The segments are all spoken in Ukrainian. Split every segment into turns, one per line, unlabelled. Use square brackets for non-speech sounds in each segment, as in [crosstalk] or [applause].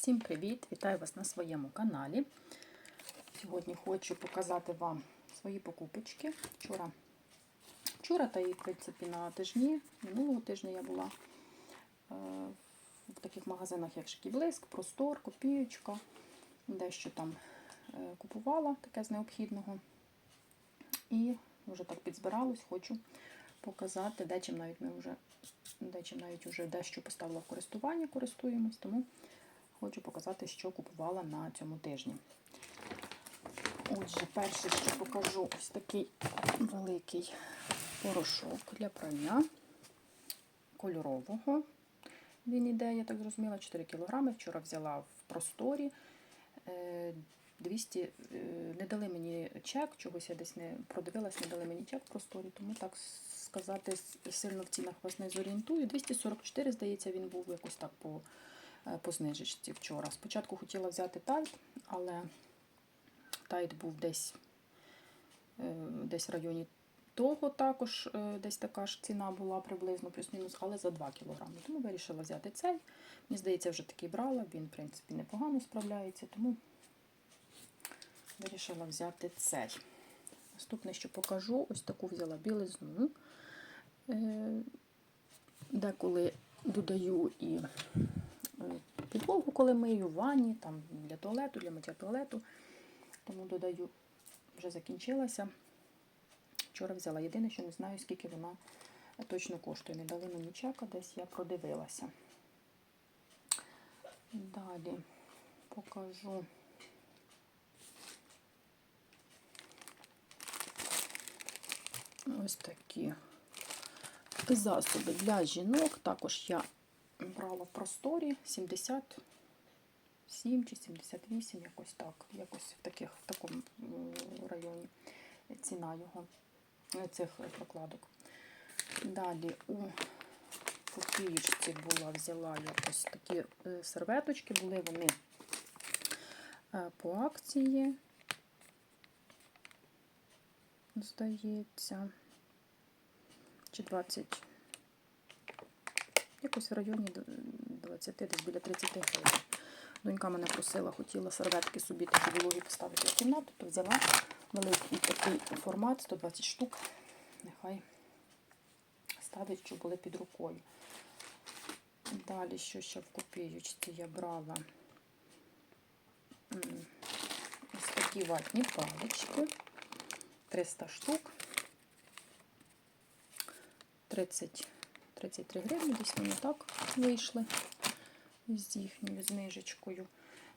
Всім привіт! Вітаю вас на своєму каналі. Сьогодні хочу показати вам свої покупочки. Вчора, вчора та і в принципі на тижні, минулого тижня я була е, в таких магазинах, як Шкіблиск, Простор, Копієчка. Дещо там е, купувала таке з необхідного. І вже так підзбиралось, хочу показати, дечим навіть ми вже дечим навіть вже дещо поставила в користування, користуємось, тому хочу показати, що купувала на цьому тижні. Отже, перше, що покажу, ось такий великий порошок для прання кольорового. Він іде, я так зрозуміла, 4 кг. Вчора взяла в просторі. 200, не дали мені чек, чогось я десь не продивилась, не дали мені чек в просторі, тому так сказати, сильно в цінах вас не зорієнтую. 244, здається, він був якось так по по знижечці вчора. Спочатку хотіла взяти тайт, але тайт був десь десь в районі того також, десь така ж ціна була приблизно плюс-мінус, але за 2 кг. Тому вирішила взяти цей. Мені здається, вже такий брала, він, в принципі, непогано справляється, тому вирішила взяти цей. Наступне, що покажу, ось таку взяла білизну. Деколи додаю і підлогу, коли мию, в ванні, там для туалету, для миття туалету. Тому додаю, вже закінчилася. Вчора взяла. Єдине, що не знаю, скільки вона точно коштує. Не дали мені чека, десь я продивилася. Далі покажу. Ось такі засоби для жінок. Також я брала в просторі 77 чи 78, якось так, якось в таких, в такому районі ціна його, цих прокладок. Далі у копієчці була, взяла якось такі серветочки, були вони по акції, здається, чи 20 якось в районі 20, десь біля 30 гривень. Донька мене просила, хотіла серветки собі такі вологі поставити в кімнату, то взяла великий такий формат, 120 штук. Нехай ставить, щоб були під рукою. Далі, що ще в копіючці я брала ось такі ватні палички, 300 штук, 30 33 гривні, десь вони так вийшли з їхньою знижечкою.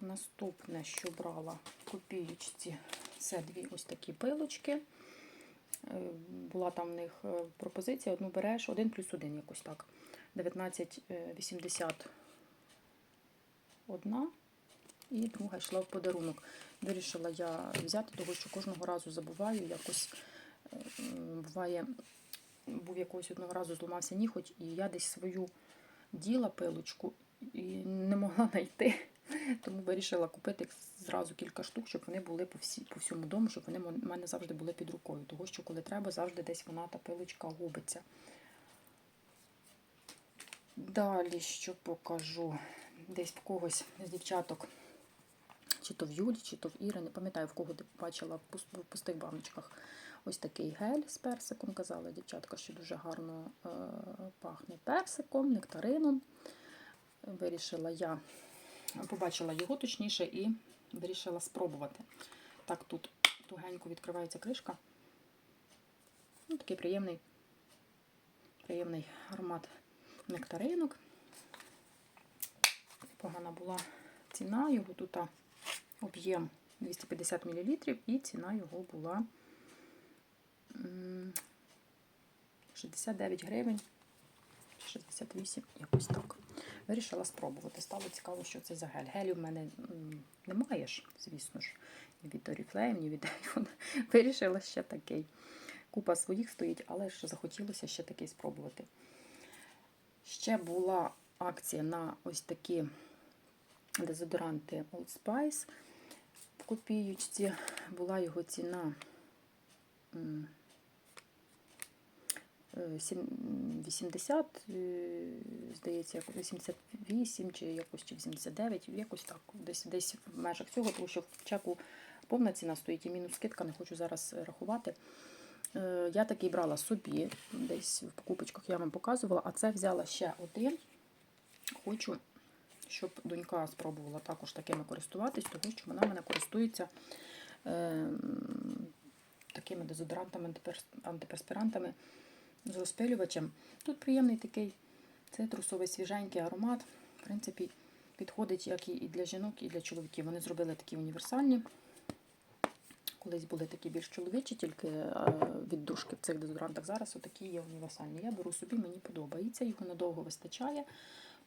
Наступне, що брала в копієчці, це дві ось такі пилочки. Була там в них пропозиція, одну береш, один плюс один, якось так. 19,81 і друга йшла в подарунок. Вирішила я взяти, того що кожного разу забуваю, якось буває був якогось одного разу зламався ніхоть, і я десь свою діла пилочку і не могла знайти. [laughs] Тому вирішила купити зразу кілька штук, щоб вони були по всі, по всьому дому, щоб вони в мене завжди були під рукою. Тому що, коли треба, завжди десь вона та пилочка губиться. Далі що покажу? Десь в когось з дівчаток, чи то в Юлі, чи то в Іри, не пам'ятаю, в кого бачила в пустих баночках. Ось такий гель з персиком. Казала дівчатка, що дуже гарно е, пахне персиком, нектарином. Вирішила я, побачила його точніше і вирішила спробувати. Так, тут тугенько відкривається кришка. Ну, Такий приємний, приємний аромат нектаринок. Погана була ціна, його тут об'єм 250 мл, і ціна його була 69 гривень, 68, якось так. Вирішила спробувати. Стало цікаво, що це за гель. Гелю в мене немає звісно ж, ні від Oriflame, ні від iPhone. [laughs] Вирішила ще такий. Купа своїх стоїть, але ж захотілося ще такий спробувати. Ще була акція на ось такі дезодоранти Old Spice в копіючці. Була його ціна 80, е, здається, 88 чи якось чи 89, якось так, десь десь в межах цього, тому що в чеку повна ціна стоїть і мінус скидка, не хочу зараз рахувати. Е, Я такий брала собі, десь в покупочках я вам показувала, а це взяла ще один. Хочу, щоб донька спробувала також такими користуватись, тому що вона в мене користується е, такими дезодорантами, антиперспірантами з розпилювачем. Тут приємний такий цитрусовий свіженький аромат. В принципі, підходить як і для жінок, і для чоловіків. Вони зробили такі універсальні. Колись були такі більш чоловічі, тільки віддушки в цих дезодорантах. Зараз отакі є універсальні. Я беру собі, мені подобається, його надовго вистачає.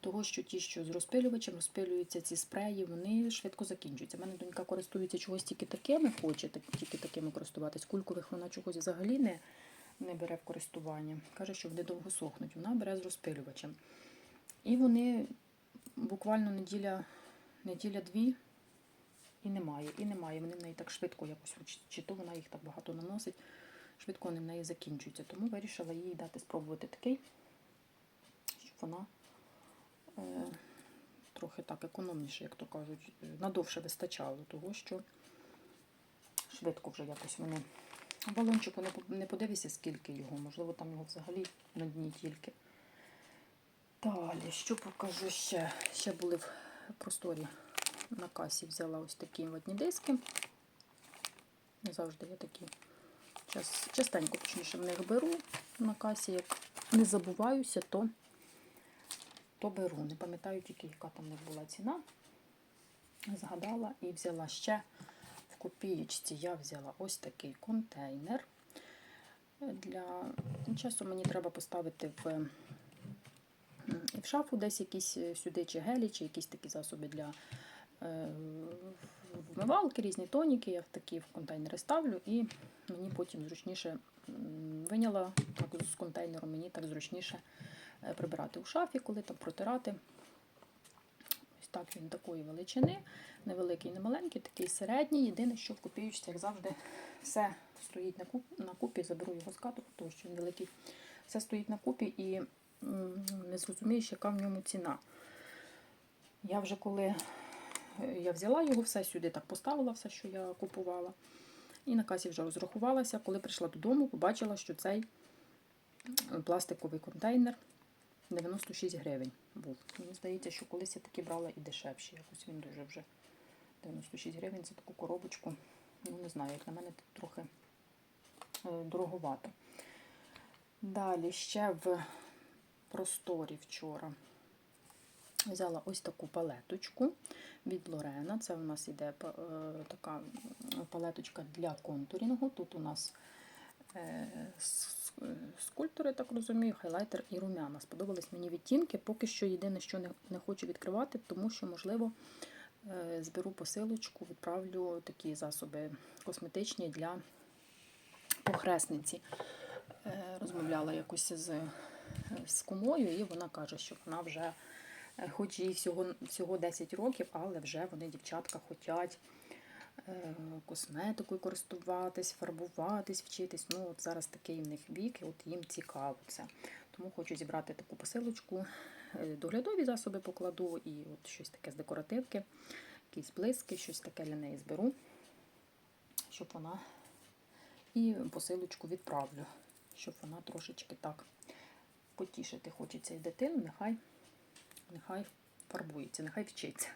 Того, що ті, що з розпилювачем, розпилюються ці спреї, вони швидко закінчуються. У мене донька користується чогось тільки такими, хоче тільки такими користуватись. Кулькових вона чогось взагалі не, не бере в користування. Каже, що вони довго сохнуть. Вона бере з розпилювачем. І вони буквально неділя, неділя-дві і немає. І немає. Вони в неї так швидко якось, чи- чи то вона їх так багато наносить, швидко вони в неї закінчуються. Тому вирішила їй дати спробувати такий, щоб вона е, трохи так економніше, як то кажуть, е, надовше вистачало, того що швидко вже якось вони. Балончику не, подивися, скільки його, можливо, там його взагалі на дні тільки. Далі, що покажу ще? Ще були в просторі на касі взяла ось такі ватні диски. Не завжди я такі час, частенько точніше в них беру на касі. Як не забуваюся, то, то беру. Не пам'ятаю тільки, яка там них була ціна. Згадала і взяла ще копієчці. Я взяла ось такий контейнер. Для часу мені треба поставити в, і в шафу десь якісь е, сюди, чи гелі, чи якісь такі засоби для е, вмивалки, різні тоніки. Я в такі в контейнери ставлю, і мені потім зручніше виняла так, з контейнером, мені так зручніше е, прибирати у шафі, коли там протирати. Так він такої величини, невеликий, не маленький, такий середній. Єдине, що в копіючці, як завжди, все стоїть на, куп, на купі, заберу його з кату, тому що він великий. Все стоїть на купі і не зрозумієш, яка в ньому ціна. Я вже коли е, я взяла його, все сюди так поставила, все, що я купувала. І на касі вже розрахувалася. Коли прийшла додому, побачила, що цей пластиковий контейнер 96 гривень був. Мені здається, що колись я таки брала і дешевші. Якось він дуже вже 96 гривень за таку коробочку. Ну, не знаю, як на мене це трохи е, дороговато. Далі ще в просторі вчора взяла ось таку палеточку від Лорена. Це у нас іде е, така палеточка для контурінгу. Тут у нас скульптори, так розумію, хайлайтер і румяна. Сподобались мені відтінки. Поки що єдине, що не, хочу відкривати, тому що, можливо, е, зберу посилочку, відправлю такі засоби косметичні для похресниці. Е, Розмовляла якось з, з кумою, і вона каже, що вона вже, е, хоч їй всього, всього 10 років, але вже вони, дівчатка, хочуть е, косметикою користуватись, фарбуватись, вчитись. Ну, от зараз такий в них вік, і от їм цікаво це. Тому хочу зібрати таку посилочку. Е, Доглядові засоби покладу і от щось таке з декоративки, якісь блиски, щось таке для неї зберу, щоб вона і посилочку відправлю, щоб вона трошечки так потішити хочеться і дитину, нехай, нехай фарбується, нехай вчиться.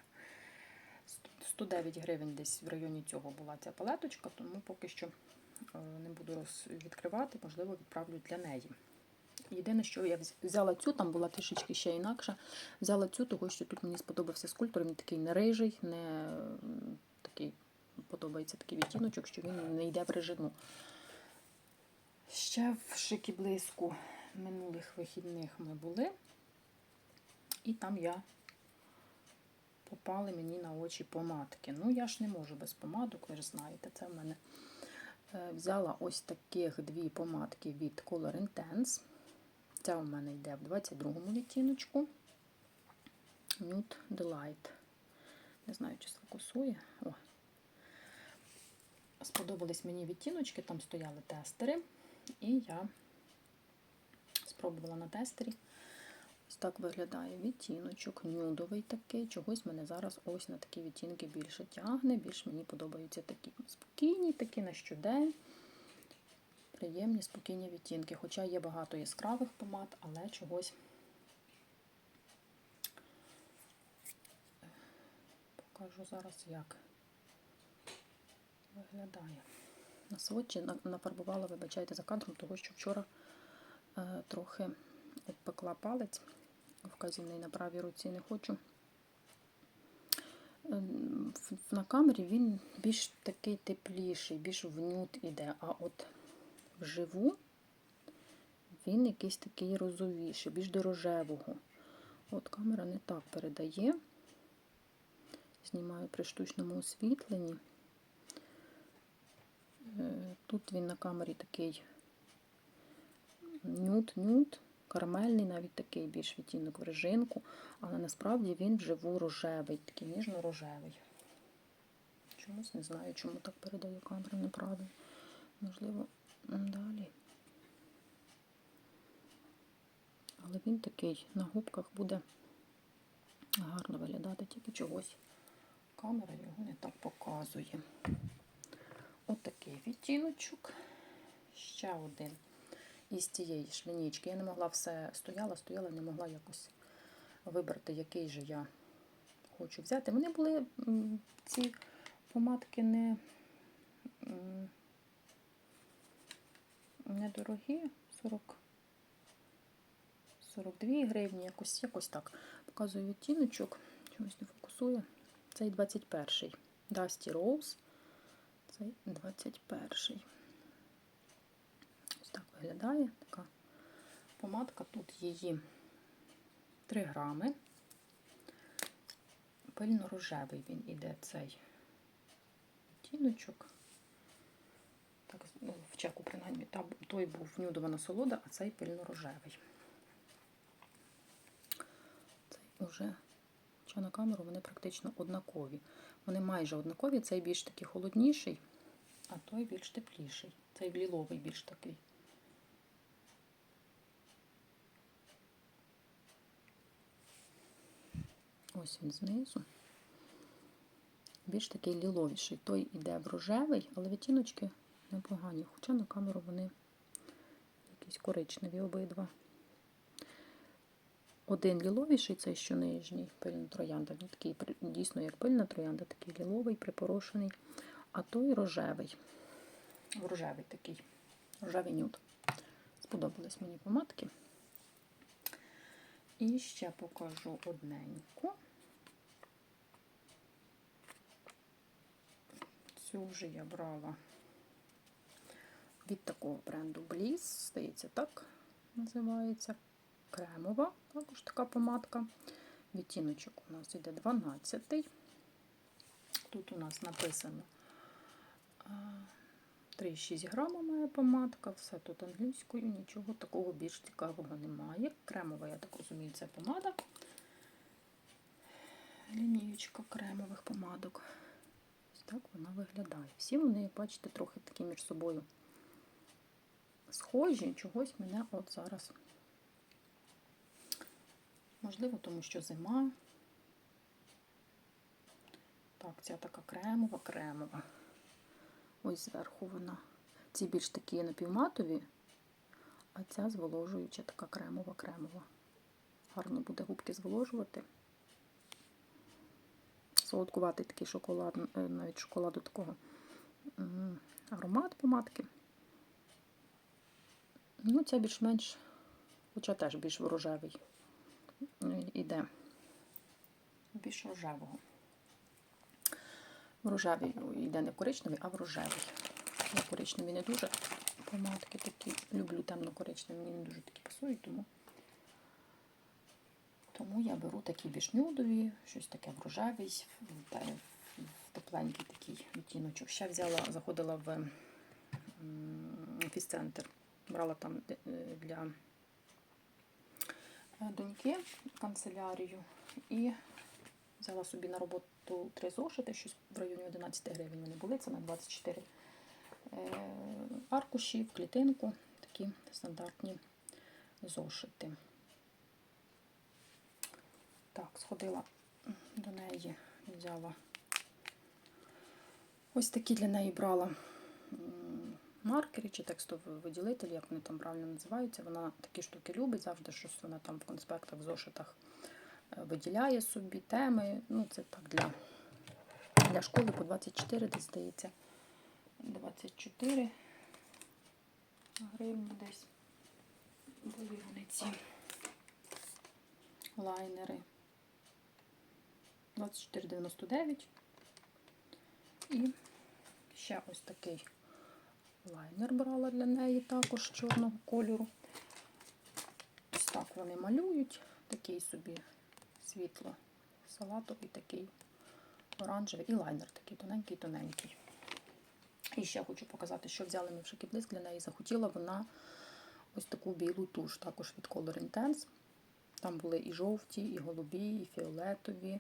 109 гривень десь в районі цього була ця палеточка, тому поки що е, не буду відкривати, можливо, відправлю для неї. Єдине, що я взяла цю, там була трішечки ще інакша. Взяла цю, того що тут мені сподобався скульптор, він такий не рижий, не такий подобається такий відтіночок, що він не йде в режиму. Ще в шикі блиску минулих вихідних ми були, і там я попали мені на очі помадки. Ну, я ж не можу без помадок, ви ж знаєте, це в мене. Е, Взяла ось таких дві помадки від Color Intense. Ця у мене йде в 22-му відтіночку. Nude Delight. Не знаю, чи сфокусує. О. Сподобались мені відтіночки, там стояли тестери. І я спробувала на тестері. Ось так виглядає відтіночок, нюдовий такий. Чогось мене зараз ось на такі відтінки більше тягне. Більш мені подобаються такі спокійні, такі на щодень. Приємні, спокійні відтінки. Хоча є багато яскравих помад, але чогось покажу зараз, як виглядає. На сводчі на- нафарбувала, вибачайте, за кадром, того що вчора е, трохи обпекла палець вказівний на правій руці не хочу. Ем, На камері він більш такий тепліший, більш в нюд іде, а от вживу він якийсь такий розовіший, більш до рожевого. От камера не так передає. Знімаю при штучному освітленні. Е, Тут він на камері такий нюд-нюд, карамельний, навіть такий більш відтінок в режинку, але насправді він вживу рожевий, такий ніжно-рожевий. Чомусь не знаю, чому так передає камера неправильно. Можливо, далі. Але він такий на губках буде гарно виглядати, тільки чогось. Камера його не так показує. Отакий відтіночок. Ще один із цієї ж лінійки. Я не могла все стояла, стояла, не могла якось вибрати, який же я хочу взяти. Вони були ці помадки не, недорогі, 40, 42 гривні, якось, якось так. Показую відтіночок, чомусь не фокусує. Цей 21-й. Dusty Rose. Цей 21-й. Виглядає така помадка. Тут її 3 грами. Пильно-рожевий він іде цей відтіночок. Так, ну, в чеку, принаймні, та, той був нюдова насолода, а цей пильно-рожевий. Цей уже, хоча на камеру вони практично однакові. Вони майже однакові, цей більш такий холодніший, а той більш тепліший. Цей ліловий більш такий. Ось він знизу. Більш такий ліловіший. Той іде в рожевий, але відтіночки непогані. Хоча на камеру вони якісь коричневі обидва. Один ліловіший, цей що нижній, пильна троянда. Він такий дійсно як пильна троянда, такий ліловий, припорошений. А той рожевий. Рожевий такий. Рожевий нюд. Сподобались мені помадки. І ще покажу одненьку. Цю вже я брала від такого бренду Bliss, здається, так називається. Кремова, також така помадка. Відтіночок у нас йде 12. Тут у нас написано а, 3,6 грама має помадка, все тут англійською, нічого такого більш цікавого немає. Кремова, я так розумію, це помада. Лінієчка кремових помадок. Так вона виглядає. Всі вони, бачите, трохи такі між собою схожі. Чогось мене от зараз. Можливо, тому що зима. Так, ця така кремова, кремова. Ось зверху вона. Ці більш такі напівматові, а ця зволожуюча така кремова, кремова. Гарно буде губки зволожувати. Солодкуватий такий шоколад, е, навіть шоколаду такого аромат помадки. Ну, ця більш-менш, хоча теж більш рожевий е, іде. Більш рожевого. В рожевий йде не в коричневий, а в рожевий. Я коричневі не дуже помадки такі. Люблю темно-коричневі, мені не дуже такі пасують, тому, тому я беру такі більш щось таке в рожевий, в, тепленький такий відтіночок. Ще взяла, заходила в м, фізцентр, брала там е, для е, доньки канцелярію і взяла собі на роботу три зошити, щось в районі 11 гривень вони були, це на 24 е, аркуші в клітинку, такі стандартні зошити. Так, сходила до неї, взяла ось такі для неї брала маркери чи текстові виділителі, як вони там правильно називаються. Вона такі штуки любить, завжди щось вона там в конспектах, в зошитах е, виділяє собі теми. Ну, це так для, для школи по 24, десь здається. 24 гривні десь. Були вони ці лайнери. 24,99. І ще ось такий лайнер брала для неї також чорного кольору. Ось так вони малюють. Такий собі світло салатовий, такий оранжевий і лайнер такий тоненький-тоненький. І ще хочу показати, що взяли ми в Шикіблиск для неї. Захотіла вона ось таку білу туш, також від Color Intense. Там були і жовті, і голубі, і фіолетові.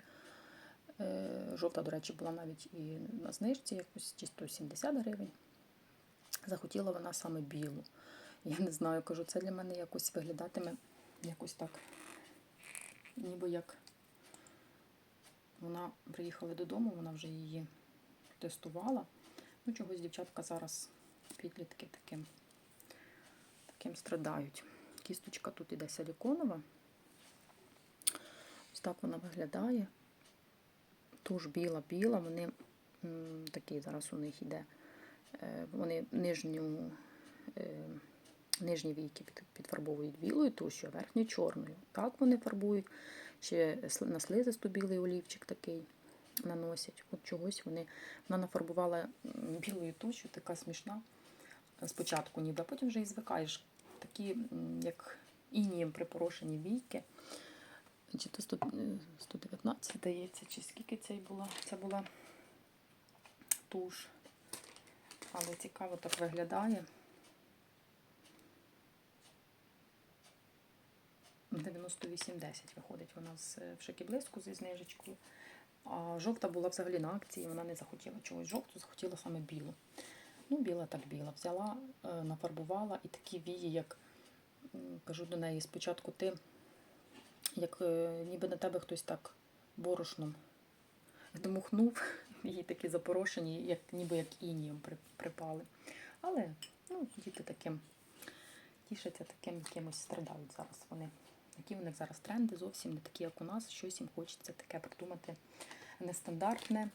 Е, Жовта, до речі, була навіть і на знижці, якось чи 170 гривень. Захотіла вона саме білу. Я не знаю, кажу, це для мене якось виглядатиме якось так, ніби як вона приїхала додому, вона вже її тестувала. Ну, чогось дівчатка зараз підлітки таким, таким страдають. Кісточка тут іде силіконова. Ось так вона виглядає. Туш біла-біла, вони такі зараз у них йде. Е, вони нижню, е, нижні війки підфарбовують білою тушю, а верхню чорною. Так вони фарбують. Ще на слизисту білий олівчик такий наносять. От чогось вони. Вона нафарбувала білою тушю, така смішна. Спочатку ніби, а потім вже і звикаєш. Такі, як інієм припорошені війки. Чи то 100, е, 119, здається, чи скільки це була? Це була туш. Але цікаво так виглядає. 98,10 виходить вона з е, в шикіблиску зі знижечкою. А жовта була взагалі на акції, вона не захотіла чогось жовту, захотіла саме білу. Ну, біла так біла. Взяла, е, нафарбувала і такі вії, як кажу до неї, спочатку ти, як е, ніби на тебе хтось так борошном дмухнув, її [laughs] такі запорошені, як, ніби як інієм при- припали. Але ну, діти таким тішаться таким якимось страдають зараз вони. Які в них зараз тренди зовсім не такі, як у нас. Щось їм хочеться таке придумати нестандартне,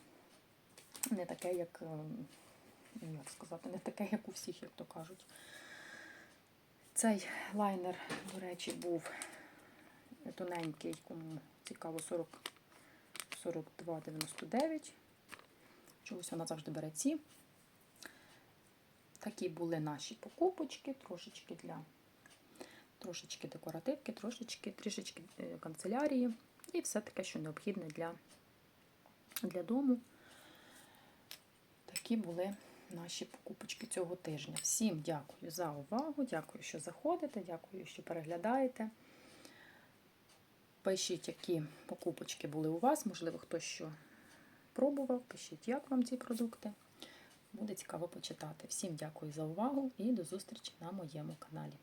не таке, як, ем, ну, як сказати, не таке, як у всіх, як то кажуть. Цей лайнер, до речі, був тоненький, кому цікаво, 40, 42,99. Чогось вона завжди бере ці. Такі були наші покупочки, трошечки для трошечки декоративки, трошечки, трішечки е, канцелярії і все таке, що необхідне для, для дому. Такі були наші покупочки цього тижня. Всім дякую за увагу, дякую, що заходите, дякую, що переглядаєте. Пишіть, які покупочки були у вас, можливо, хтось що пробував. Пишіть, як вам ці продукти. Буде цікаво почитати. Всім дякую за увагу і до зустрічі на моєму каналі.